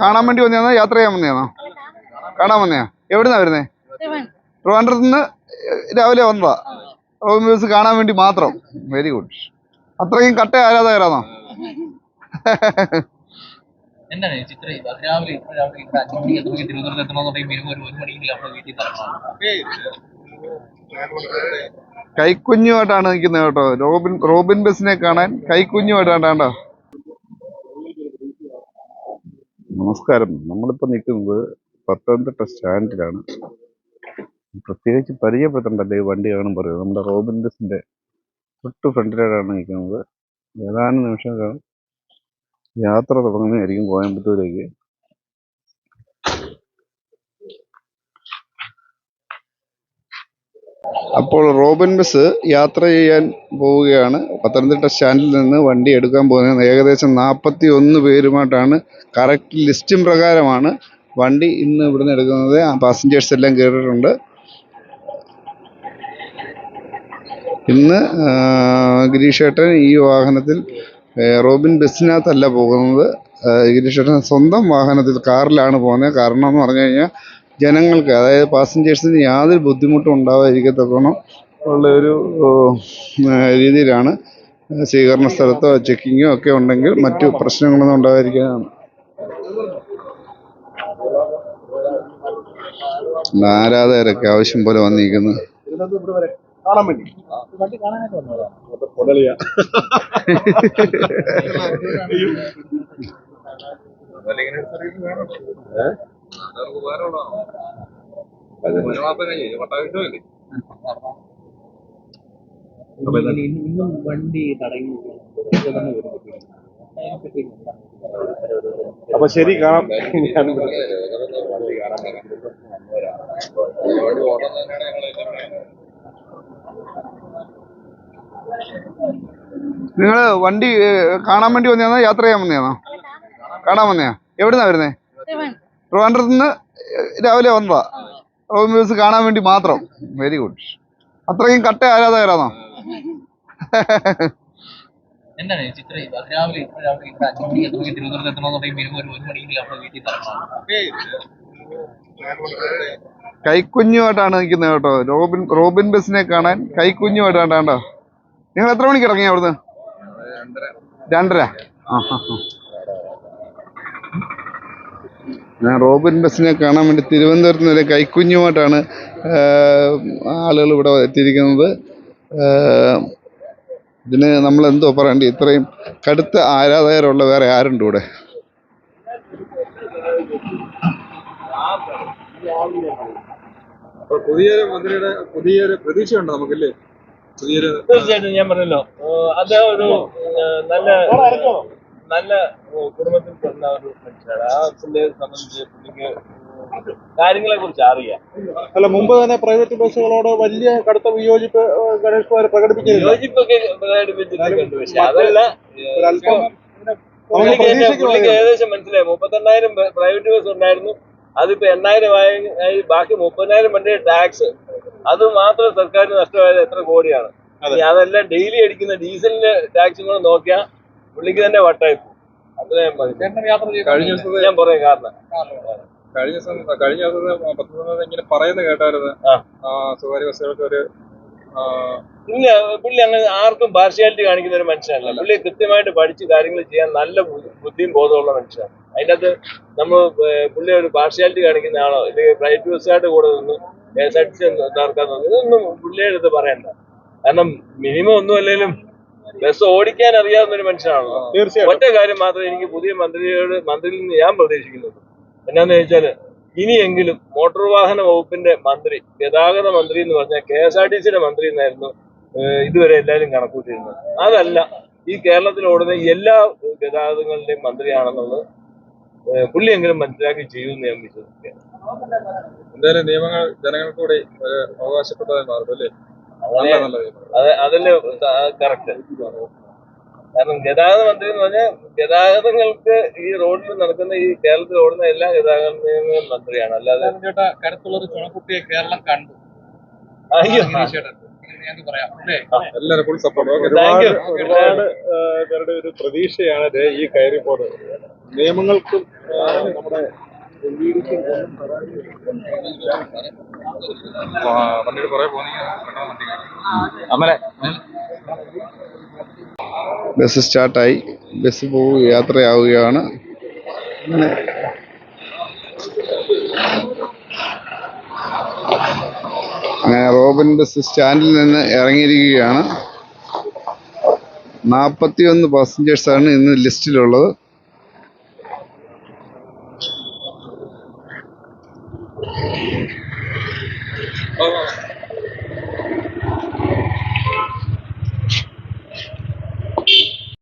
കാണാൻ വേണ്ടി വന്നതാണോ യാത്ര ചെയ്യാൻ വന്നതാണോ കാണാൻ വന്നയാ? എവിടുന്നാ വരുന്നേ? ട്രിവാൻഡ്രത്ത് നിന്ന് രാവിലെ വന്നതാ. റോബിൻ മ്യൂസ് കാണാൻ വേണ്ടി മാത്രം. വെരി ഗുഡ് അത്രയും കട്ട ആരാധകരാണോ കൈക്കുഞ്ഞുമായിട്ടാണ് നിൽക്കുന്നത് കേട്ടോ. റോബിൻ റോബിൻ ബസിനെ കാണാൻ കൈക്കുഞ്ഞുമായിട്ടാണ് കേട്ടോ. നമസ്കാരം. നമ്മളിപ്പോൾ നിൽക്കുന്നത് പത്തനംതിട്ട സ്റ്റാൻഡിലാണ്. പ്രത്യേകിച്ച് പരിചയപ്പെടുത്തണ്ടല്ലോ വണ്ടി കാണുമ്പോൾ പറയുന്നത്. നമ്മുടെ റോബിൻഡസിന്റെ തൊട്ട് ഫ്രണ്ടിലായിട്ടാണ് നിൽക്കുന്നത്. ഏതാനും നിമിഷങ്ങൾ യാത്ര തുടങ്ങുന്നതായിരിക്കും കോയമ്പത്തൂരേക്ക്. അപ്പോൾ റോബൻ ബസ് യാത്ര ചെയ്യാൻ പോവുകയാണ്. പത്തനംതിട്ട സ്റ്റാൻഡിൽ നിന്ന് വണ്ടി എടുക്കാൻ പോകുന്നത് ഏകദേശം നാൽപ്പത്തി ഒന്ന് പേരുമായിട്ടാണ് കറക്റ്റ് ലിസ്റ്റും പ്രകാരമാണ് വണ്ടി ഇന്ന് ഇവിടുന്ന് എടുക്കുന്നത്. പാസഞ്ചേഴ്സ് എല്ലാം കയറിയിട്ടുണ്ട്. ഇന്ന് ആ, ഗിരീഷേട്ടൻ ഈ വാഹനത്തിൽ റോബിൻ ബസ്സിനകത്തല്ല പോകുന്നത്. ആ, ഗിരീഷേട്ടൻ സ്വന്തം വാഹനത്തിൽ കാറിലാണ് പോകുന്നത്. കാരണം എന്ന് പറഞ്ഞു കഴിഞ്ഞാൽ ജനങ്ങൾക്ക് അതായത് പാസഞ്ചേഴ്സിന് യാതൊരു ബുദ്ധിമുട്ടും ഉണ്ടാവാതിരിക്കത്തക്കോണം ഉള്ള ഒരു രീതിയിലാണ് സ്വീകരണ സ്ഥലത്തോ ചെക്കിങ്ങോ ഒക്കെ ഉണ്ടെങ്കിൽ മറ്റു പ്രശ്നങ്ങളൊന്നും ഉണ്ടാകാതിരിക്കാനാണ് ആരാധകരൊക്കെ ആവശ്യം പോലെ വന്നിരിക്കുന്നു. കാണാൻ വേണ്ടി വണ്ടി തടങ്ങി അപ്പൊ ശരി കാണാം നിങ്ങൾ വണ്ടി കാണാൻ വേണ്ടി വന്നതാണോ? യാത്ര ചെയ്യാൻ വന്നതാണോ? കാണാൻ വന്നയാ എവിടുന്നാ വരുന്നേ? ട്രിവാൻഡ്രത്ത് നിന്ന് രാവിലെ വന്നതാ. റോബിൻ മ്യൂസ് കാണാൻ വേണ്ടി മാത്രം. വെരി ഗുഡ് അത്രയും കട്ട ആരാധകരാണോ? എന്താണ് ചിത്ര? രാവിലെ ഇത്ര രാവിലെ ഇവിടെ അഞ്ചു മണിക്ക് എത്ര മണിക്ക് തിരുവനന്തപുരത്ത് എത്തണമെന്നുണ്ടെങ്കിൽ മിനിമം ഒരു ഒരു മണിയെങ്കിലും നമ്മുടെ വീട്ടിൽ തരണം കൈക്കുഞ്ഞുമായിട്ടാണ് നിൽക്കുന്നത് കേട്ടോ. റോബിൻ റോബിൻ ബസ്സിനെ കാണാൻ കൈക്കുഞ്ഞുമായിട്ടാണ് കേട്ടോ. നിങ്ങൾ എത്ര മണിക്ക് ഇറങ്ങി അവിടുന്ന്? രണ്ടര. ആ ഹാ ഹാ. ഞാൻ റോബിൻ ബസിനെ കാണാൻ വേണ്ടി തിരുവനന്തപുരത്ത് നിന്ന് കൈക്കുഞ്ഞുമായിട്ടാണ് ആളുകൾ ഇവിടെ എത്തിയിരിക്കുന്നത്. ഇതിന് നമ്മൾ എന്തോ പറയണ്ടേ ഇത്രയും കടുത്ത ആരാധകരുള്ള വേറെ ആരുണ്ട് ഇവിടെ? പുതിയൊരു മന്ത്രിയുടെ പുതിയൊരു പ്രതീക്ഷയുണ്ട് നമുക്കല്ലേ? പുതിയൊരു തീർച്ചയായിട്ടും ഞാൻ പറഞ്ഞല്ലോ. അത് അദ്ദേഹം ഒരു നല്ല നല്ല കുടുംബത്തിൽ പിറന്ന ഒരു മനുഷ്യനാണ്. ആ പുള്ളിയെ സംബന്ധിച്ച് പുള്ളിക്ക് കാര്യങ്ങളെ കുറിച്ച് അറിയാം. അല്ല മുമ്പ് തന്നെ പ്രൈവറ്റ് ബസ്സുകളോട് വലിയ കടുത്ത വിയോജിപ്പ് ഗണേഷ് കുമാർ പ്രകടിപ്പിക്കുന്നു പ്രകടിപ്പിച്ചിട്ടുണ്ട് പക്ഷെ അതല്ല പുള്ളിക്ക്. ഏകദേശം മനസ്സിലായി. മുപ്പത്തെണ്ണായിരം പ്രൈവറ്റ് ബസ് ഉണ്ടായിരുന്നു. അതിപ്പോ എണ്ണായിരം ആയി ബാക്കി മുപ്പതിനായിരം വണ്ടി ടാക്സ്. അത് മാത്രം സർക്കാരിന് നഷ്ടമായത് എത്ര കോടിയാണ്. അതെല്ലാം ഡെയിലി അടിക്കുന്ന ഡീസലിന്റെ ടാക്സും കൂടെ നോക്കിയാൽ പുള്ളിക്ക് തന്നെ വട്ടായി പോകും. കഴിഞ്ഞ ദിവസം ഞാൻ പറയാം കാരണം. കഴിഞ്ഞ ദിവസം കഴിഞ്ഞ ദിവസം പത്ത് ദിവസം ഇങ്ങനെ പറയുന്ന കേട്ടായിരുന്നു. സ്വകാര്യ ബസ്സുകൾക്ക് ഒരു ഇല്ല പുള്ളി അങ്ങനെ ആർക്കും പാർഷ്യാലിറ്റി കാണിക്കുന്ന ഒരു മനുഷ്യനല്ല. പുള്ളി കൃത്യമായിട്ട് പഠിച്ച് കാര്യങ്ങൾ ചെയ്യാൻ നല്ല ബുദ്ധിയും ബോധമുള്ള മനുഷ്യനാണ്. അതിനകത്ത് നമ്മൾ പുള്ളി ഒരു പാർഷ്യാലിറ്റി കാണിക്കുന്ന ആളോ അല്ലെങ്കിൽ പ്രൈവറ്റ് ബസ്സുകാരുടെ കൂടെ നിന്ന് എസ് ആർ ടി സി നടക്കാൻ നോക്കി ഇതൊന്നും പുള്ളിയുടെ അടുത്ത് പറയണ്ട. കാരണം മിനിമം ഒന്നും അല്ലെങ്കിലും ബസ് ഓടിക്കാൻ അറിയാവുന്ന ഒരു മനുഷ്യനാണല്ലോ തീർച്ചയായും ഒറ്റ കാര്യം മാത്രമേ എനിക്ക് പുതിയ മന്ത്രിയോട് മന്ത്രിയിൽ നിന്ന് ഞാൻ പ്രതീക്ഷിക്കുന്നത് എന്നാന്ന് ചോദിച്ചാൽ ഇനിയെങ്കിലും മോട്ടോർ വാഹന വകുപ്പിന്റെ മന്ത്രി ഗതാഗത മന്ത്രി എന്ന് പറഞ്ഞാൽ കെ എസ് ആർ ടി സിയുടെ മന്ത്രി എന്നായിരുന്നു ഇതുവരെ എല്ലാവരും കണക്കൂട്ടിയിരുന്നത്. അതല്ല ഈ കേരളത്തിൽ ഓടുന്ന എല്ലാ ഗതാഗതങ്ങളുടെയും മന്ത്രിയാണെന്നുള്ളത് പുള്ളിയെങ്കിലും മനസ്സിലാക്കി ചെയ്യുമെന്ന് ഞാൻ വിശ്വസിക്കുകയാണ്. എന്തായാലും നിയമങ്ങൾ ജനങ്ങൾക്കൂടി ഒരു അവകാശപ്പെട്ടതായി മാറും അല്ലേ? അതല്ലേ കറക്റ്റ് കാരണം ഗതാഗത മന്ത്രി എന്ന് പറഞ്ഞാൽ ഗതാഗതങ്ങൾക്ക് ഈ റോഡിൽ നടക്കുന്ന ഈ കേരളത്തിൽ ഓടുന്ന എല്ലാ ഗതാഗത മന്ത്രിയാണ്. അല്ലാതെ ചേട്ടാ കരുത്തുള്ള ഒരു ചുണക്കുട്ടിയെ കേരളം കണ്ടു. എല്ലാവരും ഫുൾ സപ്പോർട്ട്. ഒരുപാട് ഒരുപാട് പേരുടെ ഒരു പ്രതീക്ഷയാണ് ഈ കയറി പോകുന്നത് നിയമങ്ങൾക്കും നമ്മുടെ വണ്ടിയുടെ പുറകെ പോകുന്നെങ്കിൽ അമലെ ബസ് സ്റ്റാർട്ടായി. ബസ് പോകുക യാത്രയാവുകയാണ്. അങ്ങനെ. അങ്ങനെ റോബിൻ ബസ് സ്റ്റാൻഡിൽ നിന്ന് ഇറങ്ങിയിരിക്കുകയാണ്. നാൽപ്പത്തിയൊന്ന് പാസഞ്ചേഴ്സാണ് ഇന്ന് ലിസ്റ്റിലുള്ളത്. ആ